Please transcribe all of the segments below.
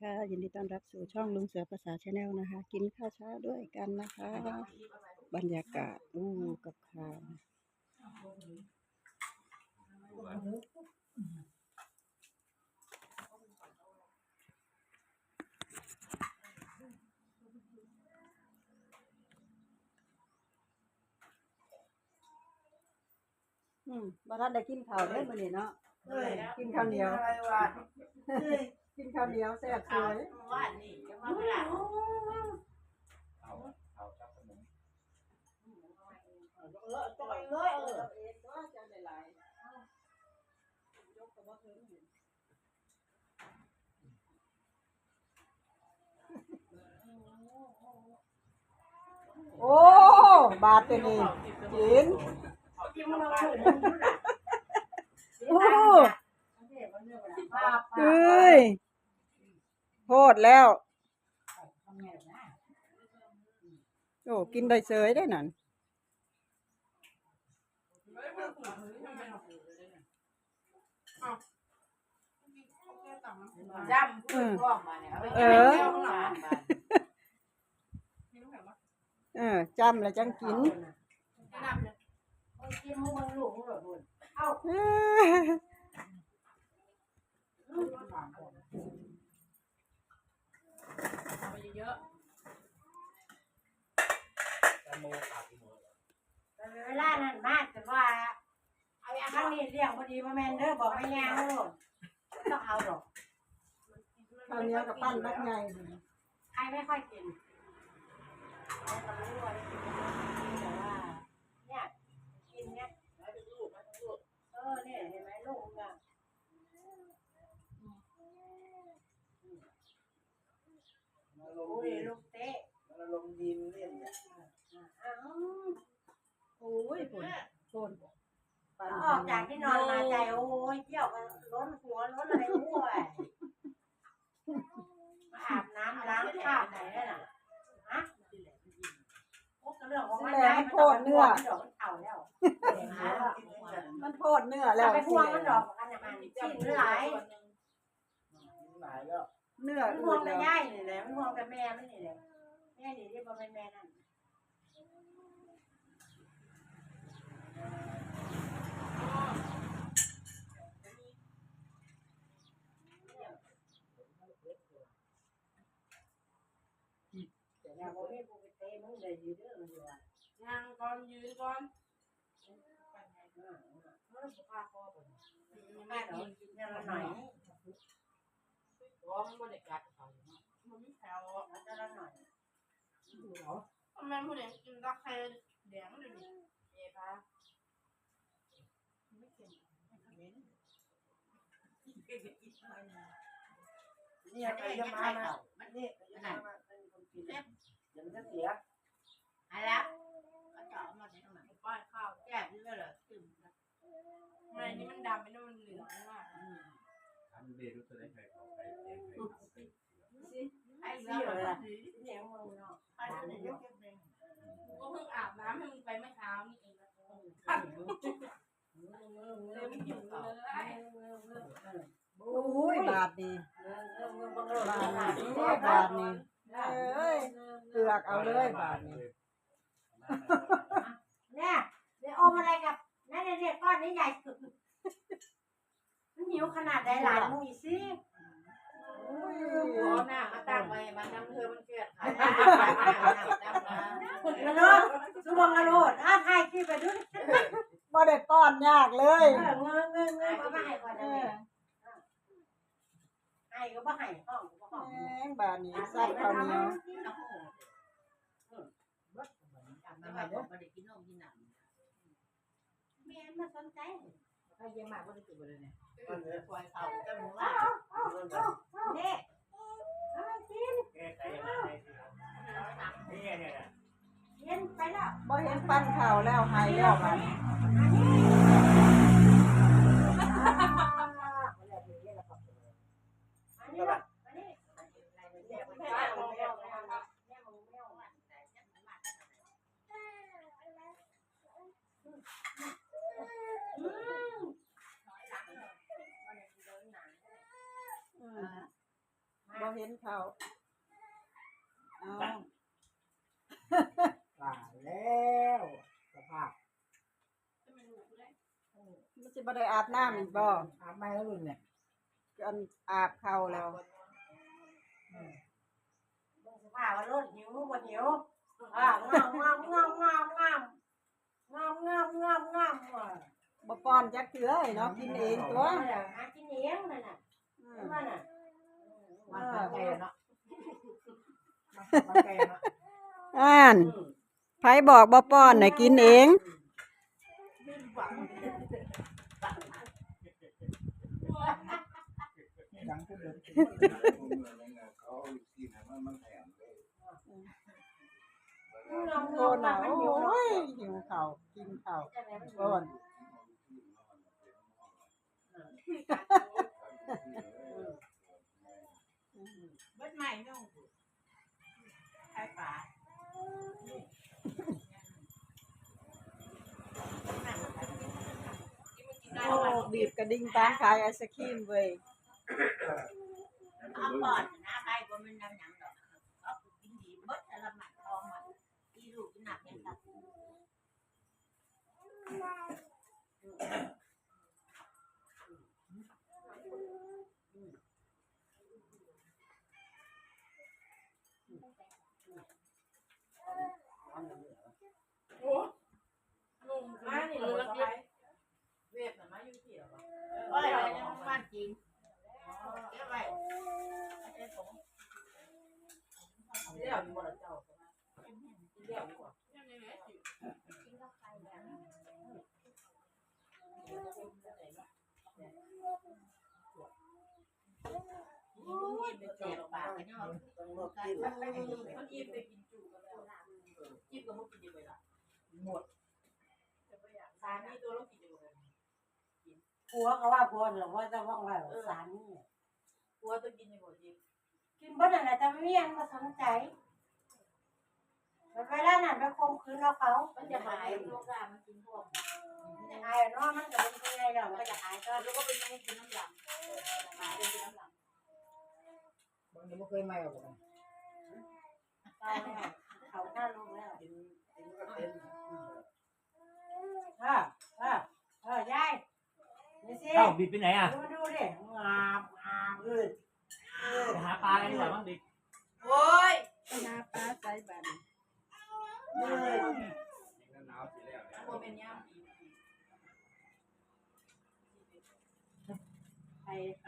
ค่ะยินดีต้อนรับสู่ช่องลุงเสือภาษาชาแนลนะคะ กินข้าวเช้าด้วยกันนะคะ บรรยากาศอู้กับข้าวอืมบ้านได้กินข้าวได้มื้อนี้เนาะกินข้าวเหนียว กินข้าวเหนียวแซ่บสวยว่านี่จะมาเวลาเอาเอาจับขนมเลอะจอยเลยเออโอ้ บาทตัวนี้กินจิ้มาถูกโอ้เอ้ยโพ ดแล้ว โอ้กินได้เสยได้นั่นจำพูดพ่อมาเนี่ยเออจำแล้วจังกินกินมึงลูกเหรอบุญเอ้ยเยอะแตงโมขาดอีกหมดเวลานั้นมากแต่ว่าเอาครั้งนี้เรียกพอดีมาแมนเดอร์บอกไม่ยาวต้องเอาหรอกข้าวเหนียวกับปั้นบักไงใครไม่ค่อยกินเราก็รู้ว่าแต่ว่าเนี่ยกินเนี่ยเออเนี่ยเห็นไหมลูกอะ มา ลงโอ้ยดินลูกเตะมาลงดินเล่นเนี่ยอ้าวโอ้ยฝนฝนปั้นออกจากที่นอนมาใจโอ้ยเกี่ยวกันล้นหัวล้นอะไรมั่วมาอาบน้ำล้างคราบไหนนั่นน่ะฮะโอ้ก็เรื่องของมันได้มันเข่าแล้วมันโพดเนื้อแล้แล้ววไปพวงมันดอกกันเนี่ยมันชิ้นหลาย หลายแล้ว เนื้อมันพอืวงดแต่แล้วย่ายนี่แหละมันพวงแต่แม่ไม่นี่แหละแม่นี่ที่บ่เป็นแม่นั่นแต่เนี่ยบ่มีผู้ไปเตะมึงได้อยู่เด้อมันอยู่ว่านั่งก่อนยืนก่อนมันสุภาพพอบ่แม่เนาะเนี่ยละหน่อย ร้อง มันได้กัดเขามันไม่แถวมันจะละหน่อยทำไมผู้เด็กกินรักใครแดงเลยนี่เอ๋ปะเนี่ยใครจะมามานี่ใครจะมามาเป็นคนกินเดี๋ยวมันจะเสียอะไรก็เจามาได้ตรงไหนป้ายข้าวแก้นี่เลยตึมไม่นี่มันดำไม่ได้มันเหลืองมาก อันเดรุสได้ใครเขาใครเองใครเขาเป็นไอ้เสียเลยเนี่ยมึงเนาะไอ้เนี่ยยกเก็บก็เพิ่งอาบน้ำให้มึงไปเมื่อเช้านี่เองนะเร็วไม่อยู่เลยโอ้ยบาทนี่บาทนี่บาทนี่เอ้ยเลือกเอาเลยบาทนี่เนี่ยเดี๋ยวอมอะไรกับนั่นเนี่ยก้อนนี้ใหญ่สุด มันหิวขนาดใดหลายมุ้ยสิหัวหน้ามาตั้งไว้มันน้ำเธอมันเกลียดขายกระโดดสวงกระโดดอ้าถ่ายคลิปไปดูบ่ได้ป้อนยากเลยเออเงยเงยเงยมาให้ก่อนเอนะอให้ก็บ่ให้ห้องก็ห้องแม่งบาทนี้ซับข้าวเหนียวไม่ได้บอกไม่ได้กินนมกินหนังแม่มาสนใจ ใครยังมาบ่ได้กินบ่ได้เนี่ยมันเนี่ยปล่อยเขาจะมึงว่าเด็กเอากินแก้ใครจะมาให้นี่เนี่ยเนี่ยเย็นไปแล้วบ่เห็นปั้นข้าวแล้วหายแล้วบาทนี้อันนี้ละอันนี้เนี่ยมันแม่มึงแม่มึงแม่มึงแม่มึงอืม บ่เห็นเห็นเขาเอาตายแล้วสภาพมันสิบ่ได้อาบน้ำอีกบ่อาบไม่แล้วรุ่นเนี่ยอันอาบเขาแล้วเบิ่งสภาพว่าโลดหิวบ่หิวอ่างามงามงามงามงามงามงามงามงามว่ะบ่ป้อนจักเถื่อไอ้เนาะกินเองตัวหากินเองนั่นน่ะอืเห็นมบ่น่ะ มันแก่เนาะมันแก่เนาะอ่านไผบอกบ่ป้อนน่ะกินเองดังขึ้นเลยงามโดงามนงาน่ะมมันโอหิวเนาะ้ยหิวข้าวกินข้าวจังได๋มันโดนเบิด ใหม่น้องขายปลาโอ้บีบกระดิ่งตามขายไอศครีมเว้ยเอาก่อนนะใครบ่แม่นนำหยังดอกเอากินดีเบิดละหมัดทองมันอีลูกกินหนักยังตัด โอ้ลุงมานี่เลยละเวียดนามมาอยู่ที่หรอโอ้ยบ้านจริงเก็บไว้เรียกมีมรเจ้าเรียกดีกว่ายังไงเนี่ยสิ กินกับไข่แบบ เจ็บปากกันเนาะมันอิ่มไปกินจุกันแล้วอิ่มก็มุกินดีไปละหมดสามีตัวเรากินยู่เลยผัวก็ว่าผัวหรอว่าจะว่าว่าสารนี่ตัวต้องกินยู่หมดจริงกินบ่นั่นแหละแต่ไม่มีอันก็สนใจเวลานั้นไปคมคืนเอาเขา มันจะหายโรครามันกินพวกจะหายเนาะมันก็เป็นยังไงดอกมันก็จะหายก็แล้วก็เป็นยังกินน้ำยำหายเป็นน้ำยำบางทีไม่เคยไม่หรอกเอาแล้วเขาหน้าลงแล้วกินกินก็เป็นเออเออเออยายนี่สิเอ้าบิดไปไหนอะดูดูดิงามงามเออเออไปหาปลากันดีกว่าบ้างดิโอ้ยไปหาปลาใส่บันเออตัวเป็นย่าหาป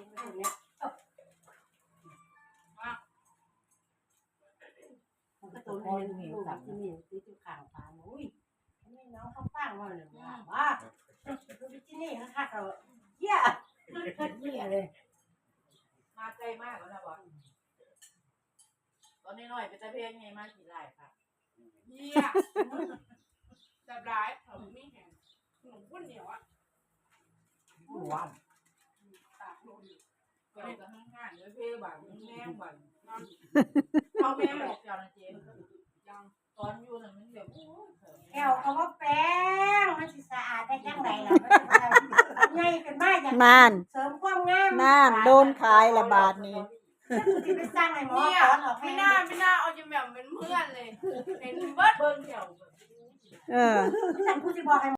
ทิ้งไว้ตรงเนี้ยมันก็ตัวเล็กอยู่กับที่นี่ที่จุข่างปลาอุ้ยนี่น้องเขาป้างว่าเลยว่าวัาที่นี่เขาฆ่าเขาเยี่ยเยี่ยเลย มาใจมากแล้วนะบอกตอนนี้หน่อยเป็นตะเพงไงมากี่ไร่ค่ะเยี่ยจับร้ายผมไม่เห็นหนุ่มพุ่นเหนียวอะหวาน เกี่ยวกับห้างๆเลยเพ่บังแม่บังเอแม่บอกเจ้านะเจมยังตอนอยู่น่ะมันแบบโอ้ยแก้วเขาว่าแป้งมันสิสะอาดได้จังไดล่ะมันง่ายขึ้นมาอย่างนานเสริมความงามนานโดนขายละบาทนี้ที่ไปสร้างให้หมอเนี่ยไม่น่าไม่น่าเอาจะแบบเป็นเพื่อนเลยเห็นเบิดเบิ่งเกี่ยวเออฉันกูจะบอกให้